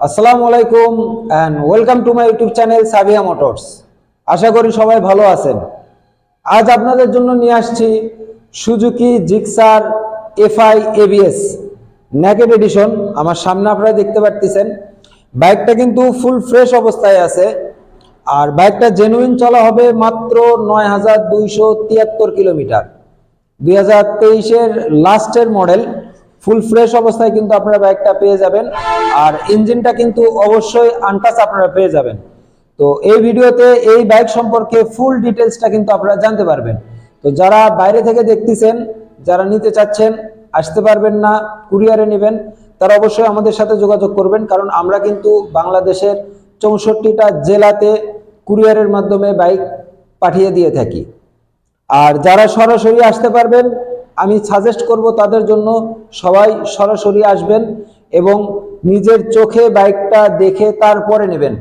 আসসালামু আলাইকুম and welcome to my YouTube channel Sabiya motors আশা করি সবাই ভালো আছেন। আজ আপনাদের জন্য নিয়ে আসছি Suzuki Gixxer FI ABS naked edition আমার সামনে আপনারা দেখতে পারতেছেন, বাইকটা কিন্তু ফুল ফ্রেশ অবস্থায় আছে। আর বাইকটা জেনুইন চলা হবে মাত্র নয় হাজার দুইশো তিয়াত্তর কিলোমিটার। দুই হাজার তেইশের লাস্টের মডেল ফুল ফ্রেশ অবস্থায় কিন্তু আপনারা বাইকটা পেয়ে যাবেন। আর ইঞ্জিনটা কিন্তু অবশ্যই আনটাচ আপনারা পেয়ে যাবেন। তো এই ভিডিওতে এই বাইক সম্পর্কে ফুল ডিটেলসটা কিন্তু আপনারা জানতে পারবেন। তো যারা বাইরে থেকে দেখতেছেন, যারা নিতে চাচ্ছেন, আসতে পারবেন না কুরিয়ারে নেবেন, তারা অবশ্যই আমাদের সাথে যোগাযোগ করবেন। কারণ আমরা কিন্তু বাংলাদেশের চৌষট্টিটা জেলাতে কুরিয়ারের মাধ্যমে বাইক পাঠিয়ে দিয়ে থাকি। আর যারা সরাসরি আসতে পারবেন আমি সাজেস্ট করব তাদের জন্য সবাই সরাসরি আসবেন এবং নিজের চোখে বাইকটা দেখে তারপরে নেবেন।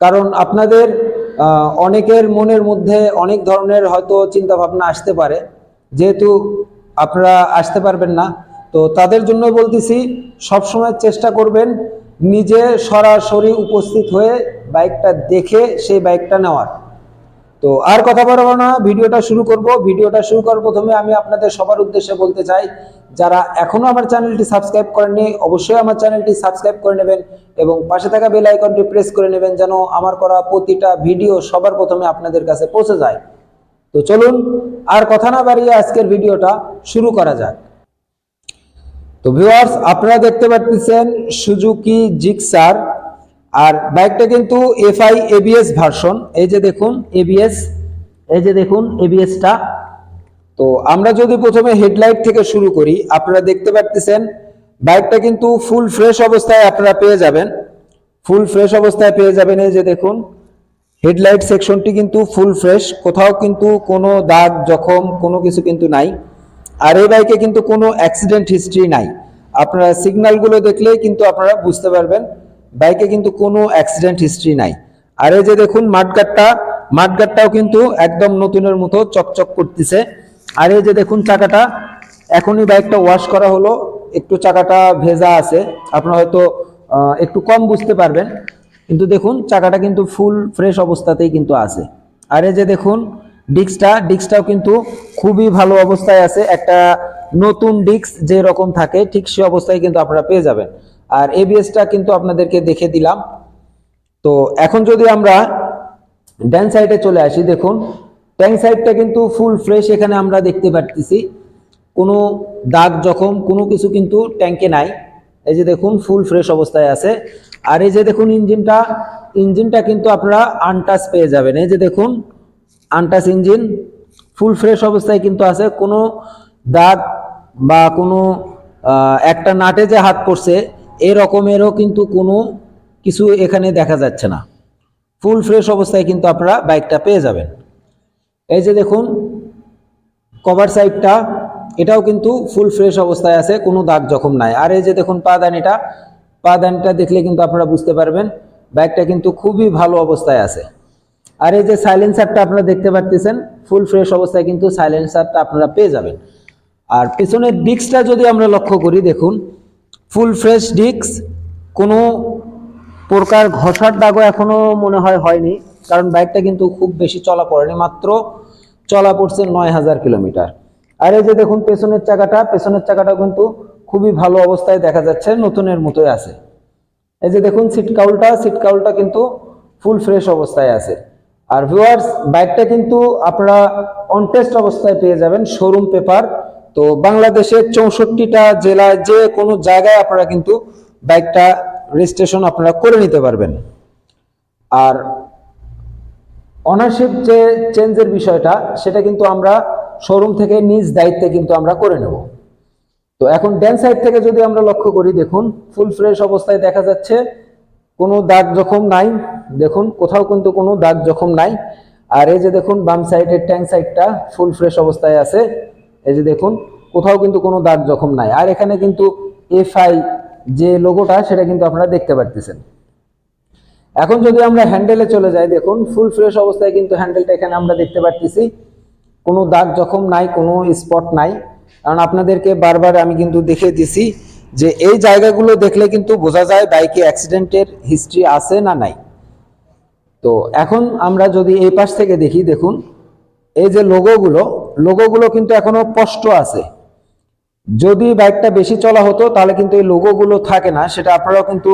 কারণ আপনাদের অনেকের মনের মধ্যে অনেক ধরনের হয়তো চিন্তা ভাবনা আসতে পারে, যেহেতু আপনারা আসতে পারবেন না। তো তাদের জন্য বলতেছি, সবসময় চেষ্টা করবেন নিজে সরাসরি উপস্থিত হয়ে বাইকটা দেখে সেই বাইকটা নেওয়ার। তো আর কথা বলব না, ভিডিওটা শুরু করব। ভিডিওটা শুরু করার প্রথমে আমি আপনাদের সবার উদ্দেশ্যে বলতে চাই, যারা এখনও আমার চ্যানেলটি সাবস্ক্রাইব করেননি, অবশ্যই আমার চ্যানেলটি সাবস্ক্রাইব করে নেবেন এবং পাশে থাকা বেল আইকনটি প্রেস করে নেবেন যেন আমার করা প্রতিটা ভিডিও সবার প্রথমে আপনাদের কাছে পৌঁছে যায়। তো চলুন, আর কথা না বাড়িয়ে আজকের ভিডিওটা শুরু করা যাক। তো ভিউয়ার্স আপনারা দেখতে পাচ্ছেন সুজুকি জিক্সার। আর বাইকটা কিন্তু এফআই এবিএস ভার্সন এই যে দেখুন এবিএস এই যে দেখুন এবিএসটা তো আমরা যদি প্রথমে হেডলাইট থেকে শুরু করি, আপনারা দেখতে পাচ্ছেন বাইকটা কিন্তু ফুল ফ্রেশ অবস্থায় আপনারা পেয়ে যাবেন। ফুল ফ্রেশ অবস্থায় পেয়ে যাবেন, এই যে দেখুন, হেডলাইট সেকশনটি কিন্তু ফুল ফ্রেশ। কোথাও কিন্তু কোনো দাগ, জখম, কোনো কিছু কিন্তু নাই। আর এই বাইকে কিন্তু কোনো অ্যাক্সিডেন্ট হিস্ট্রি নাই। আপনারা সিগন্যালগুলো দেখলেই কিন্তু আপনারা বুঝতে পারবেন বাইকে কিন্তু কোনো অ্যাক্সিডেন্ট হিস্ট্রি নাই। আর এই যে দেখুন মাঠগাটটা মাঠগাটটাও কিন্তু একদম নতুনের মতো চকচক করতেছে। আর এই যে দেখুন চাকাটা, এখনই বাইকটা ওয়াশ করা হলো। একটু চাকাটা ভেজা আছে, আপনারা হয়তো একটু কম বুঝতে পারবেন। কিন্তু দেখুন, চাকাটা কিন্তু ফুল ফ্রেশ অবস্থাতেই কিন্তু আছে। আর এই যে দেখুন, ডিস্কটা, ডিস্কটাও কিন্তু খুবই ভালো অবস্থায় আছে। একটা নতুন ডিস্ক যে রকম থাকে, ঠিক সে অবস্থায় কিন্তু আপনারা পেয়ে যাবেন। আর এবিএসটা কিন্তু আপনাদেরকে দেখে দিলাম। তো এখন যদি আমরা ড্যান সাইডে চলে আসি, দেখুন ট্যাঙ্ক সাইডটা কিন্তু ফুল ফ্রেশ এখানে আমরা দেখতে পারতেছি। কোনো দাগ জখম, কোনো কিছু কিন্তু ট্যাঙ্কে নাই। এই যে দেখুন ফুল ফ্রেশ অবস্থায় আছে। আর এই যে দেখুন, ইঞ্জিনটা ইঞ্জিনটা কিন্তু আপনারা আনটাচ পেয়ে যাবেন। এই যে দেখুন আনটাচ ইঞ্জিন ফুল ফ্রেশ অবস্থায় কিন্তু আছে। কোনো দাগ বা কোনো একটা নাটে যে হাত পড়ছে এরকমেরও কিন্তু কোনো কিছু এখানে দেখা যাচ্ছে না। ফুল ফ্রেশ অবস্থায় কিন্তু আপনারা বাইকটা পেয়ে যাবেন। এই যে দেখুন, কভার সাইডটা, এটাও কিন্তু ফুল ফ্রেশ অবস্থায় আছে, কোনো দাগ জখম নাই। আর এই যে দেখুন পাদানিটা পাদানিটা দেখলে কিন্তু আপনারা বুঝতে পারবেন, বাইকটা কিন্তু খুবই ভালো অবস্থায় আছে। আর এই যে সাইলেন্সারটা আপনারা দেখতে পাচ্ছেন ফুল ফ্রেশ অবস্থায় কিন্তু সাইলেন্সারটা আপনারা পেয়ে যাবেন। আর পেছনের ডিস্কটা যদি আমরা লক্ষ্য করি, দেখুন ফুল ফ্রেশ ডিস্ক, কোনো প্রকার ঘষার দাগও এখনও মনে হয় হয়নি, কারণ বাইকটা কিন্তু খুব বেশি চলা পড়েনি, মাত্র চলা পড়ছে নয় হাজার কিলোমিটার। আর এই যে দেখুন পেছনের চাকাটা পেছনের চাকাটা কিন্তু খুবই ভালো অবস্থায় দেখা যাচ্ছে, নতুনের মতোই আছে। এই যে দেখুন সিট কাউলটা সিট কাউলটা কিন্তু ফুল ফ্রেশ অবস্থায় আছে। আর ভিউয়ার্স বাইকটা কিন্তু আপনারা অনটেস্ট অবস্থায় পেয়ে যাবেন শোরুম পেপার তো বাংলাদেশের চৌষট্টিটা জেলায় যে কোনো জায়গায় আপনারা কিন্তু বাইকটা রেজিস্ট্রেশন আপনারা করে নিতে পারবেন। আর অনারশিপ যে চেঞ্জের বিষয়টা, সেটা কিন্তু আমরা শোরুম থেকে নিজ দায়িত্বে কিন্তু আমরা করে নেব। তো এখন ড্যান সাইড থেকে যদি আমরা লক্ষ্য করি, দেখুন ফুল ফ্রেশ অবস্থায় দেখা যাচ্ছে, কোনো দাগ জখম নাই, দেখুন, কোথাও কিন্তু কোনো দাগ জখম নাই। আর এই যে দেখুন, বাম সাইডের ট্যাঙ্ক সাইডটা ফুল ফ্রেশ অবস্থায় আছে। এই যে দেখুন কোথাও কিন্তু কোনো দাগ জখম নাই। আর এখানে কিন্তু এফআই যে লোগোটা, সেটা কিন্তু আপনারা দেখতে পারতেছেন। এখন যদি আমরা হ্যান্ডেলে চলে যাই, দেখুন, ফুল ফ্রেশ অবস্থায় কিন্তু হ্যান্ডেলটা এখানে আমরা দেখতে পারতেছি। কোনো দাগ জখম নাই, কোনো স্পট নাই। কারণ আপনাদেরকে বারবার আমি কিন্তু দেখে দিছি যে এই জায়গাগুলো দেখলে কিন্তু বোঝা যায় বাইকে অ্যাক্সিডেন্টের হিস্ট্রি আছে না নাই। তো এখন আমরা যদি এই পাশ থেকে দেখি, দেখুন, এই যে লোগোগুলো লোগোগুলো কিন্তু এখনও স্পষ্ট আছে। যদি বাইকটা বেশি চলা হতো, তাহলে কিন্তু এই লোগোগুলো থাকে না, সেটা আপনারাও কিন্তু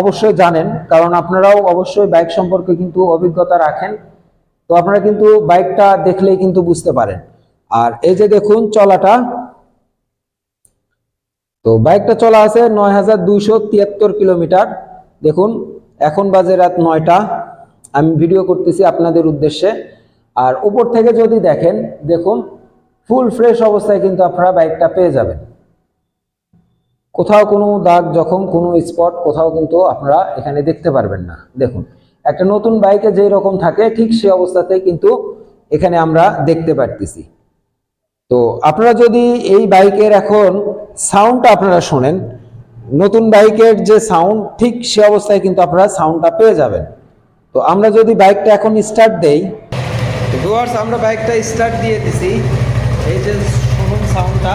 অবশ্যই জানেন। কারণ আপনারাও অবশ্যই বাইক সম্পর্কে কিন্তু অভিজ্ঞতা রাখেন। তো আপনারা কিন্তু বাইকটা দেখলেই কিন্তু বুঝতে পারেন। আর এই যে দেখুন চলাটা, তো বাইকটা চলা আছে নয় হাজার দুইশো তিয়াত্তর কিলোমিটার। দেখুন, এখন বাজে রাত নয়টা। আমি ভিডিও করতেছি আপনাদের উদ্দেশ্যে। আর উপর থেকে যদি দেখেন, দেখুন ফুল ফ্রেশ অবস্থায় কিন্তু আপনারা বাইকটা পেয়ে যাবেন। কোথাও কোনো দাগ যখন কোনো স্পট, কোথাও কিন্তু আপনারা এখানে দেখতে পারবেন না। দেখুন, একটা নতুন বাইকে যেই রকম থাকে, ঠিক সেই অবস্থাতে কিন্তু এখানে আমরা দেখতে পারতেছি। তো আপনারা যদি এই বাইকের এখন সাউন্ডটা আপনারা শোনেন, নতুন বাইকের যে সাউন্ড, ঠিক সে অবস্থায় কিন্তু আপনারা সাউন্ডটা পেয়ে যাবেন। তো আমরা যদি বাইকটা এখন স্টার্ট দেই। ডুয়ার্স আমরা বাইকটা স্টার্ট দিয়ে দিছি। এই যে শুনুন সাউন্ডটা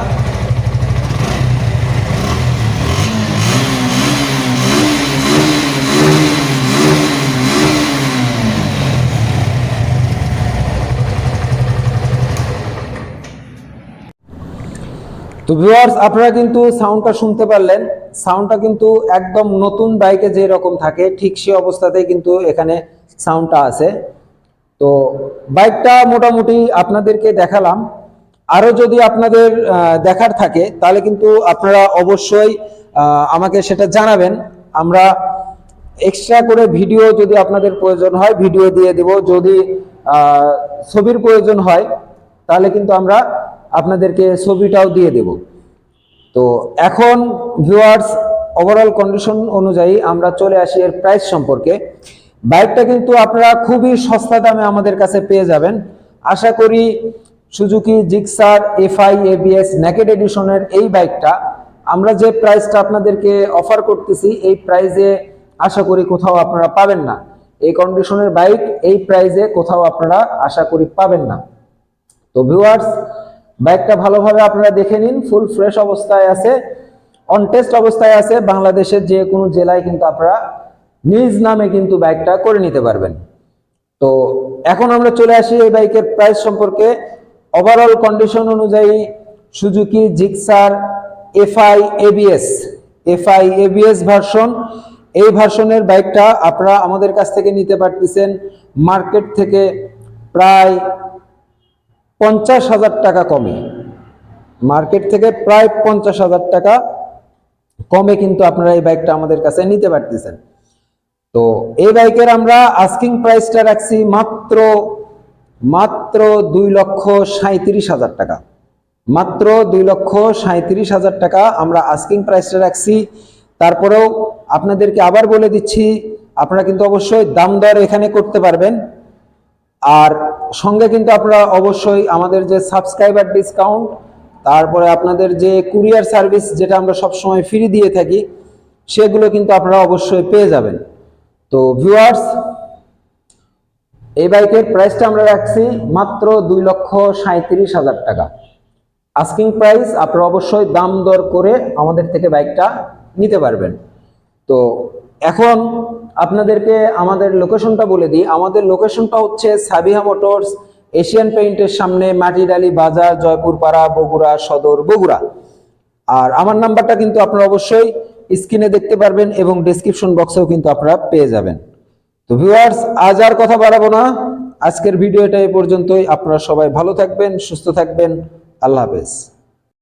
তো ভিউয়ার্স আপনারা কিন্তু সাউন্ডটা শুনতে পারলেন। সাউন্ডটা কিন্তু একদম নতুন বাইকে যে রকম থাকে, ঠিক সেই অবস্থাতেই কিন্তু এখানে সাউন্ডটা আছে। তো বাইকটা মোটামুটি আপনাদেরকে দেখালাম। আরও যদি আপনাদের দেখার থাকে, তাহলে কিন্তু আপনারা অবশ্যই আমাকে সেটা জানাবেন। আমরা এক্সট্রা করে ভিডিও যদি আপনাদের প্রয়োজন হয় ভিডিও দিয়ে দেব। যদি ছবির প্রয়োজন হয়, তাহলে কিন্তু আমরা আপনাদেরকে ছবিটাও দিয়ে দেব। তো এখন ভিউয়ার্স ওভারঅল কন্ডিশন অনুযায়ী আমরা চলে আসি এর প্রাইস সম্পর্কে। বাইকটা কিন্তু আপনারা খুবই সস্তা দামে আমাদের কাছে পেয়ে যাবেন। আশা করি Suzuki Gixxer FI ABS naked এডিশনের এই বাইকটা, আমরা যে প্রাইসটা আপনাদেরকে অফার করতেছি, এই প্রাইজে আশা করি কোথাও আপনারা পাবেন না। এই কন্ডিশনের বাইক এই প্রাইজে কোথাও আপনারা আশা করি পাবেন না। তো ভিউয়ার্স বাইকটা ভালোভাবে আপনারা দেখে নিন ফুল ফ্রেশ অবস্থায় আছে অন টেস্ট অবস্থায় আছে, বাংলাদেশের যে কোনো জেলায় কিন্তু আপনারা নিজ নামে কিন্তু বাইকটা করে নিতে পারবেন। তো এখন আমরা চলে আসি এই বাইকের প্রাইস সম্পর্কে। ওভারঅল কন্ডিশন অনুযায়ী Suzuki Gixxer FI ABS FI ABS version এই ভার্সনের বাইকটা আপনারা আমাদের কাছ থেকে নিতে পারতেছেন। মার্কেট থেকে প্রায় পঞ্চাশ হাজার টাকা কমে। মার্কেট থেকে প্রায় পঞ্চাশ হাজার টাকা কমে কিন্তু আপনারা এই বাইকটা আমাদের কাছে নিতে পারতেছেন। তো এই বাইকের আমরা আস্কিং প্রাইসটা রাখছি মাত্র মাত্র দুই লক্ষ সাঁত্রিশ হাজার টাকা। মাত্র দুই লক্ষ সাঁত্রিশ হাজার টাকা আমরা আস্কিং প্রাইসটা রাখছি। তারপরেও আপনাদেরকে আবার বলে দিচ্ছি, আপনারা কিন্তু অবশ্যই দাম দর এখানে করতে পারবেন। আর সঙ্গে কিন্তু আপনারা অবশ্যই আমাদের যে সাবস্ক্রাইবার ডিসকাউন্ট তারপরে আপনাদের যে কুরিয়ার সার্ভিস যেটা আমরা সবসময় ফ্রি দিয়ে থাকি, সেগুলো কিন্তু আপনারা অবশ্যই পেয়ে যাবেন। তো ভিউয়ার্স এই বাইকের প্রাইসটা আমরা রাখছি মাত্র দুই লক্ষ সাঁত্রিশ হাজার টাকা। আস্কিং প্রাইস আপনারা অবশ্যই দাম দর করে আমাদের থেকে বাইকটা নিতে পারবেন। তো এখন আপনাদেরকে আমাদের লোকেশনটা বলে দিই। আমাদের লোকেশনটা হচ্ছে সাবিহা মোটরস এশিয়ান পেইন্টের সামনে মাটিডালি বাজার, জয়পুরপাড়া, বগুড়া সদর, বগুড়া। আর আমার নাম্বারটা কিন্তু আপনারা অবশ্যই স্ক্রিনে দেখতে পারবেন এবং ডেসক্রিপশন বক্সেও কিন্তু আপনারা পেয়ে যাবেন। তো ভিউয়ার্স আজ আর কথা বাড়াবো না। আজকের ভিডিওটা এ পর্যন্তই। আপনারা সবাই ভালো থাকবেন, সুস্থ থাকবেন। আল্লাহ হাফেজ।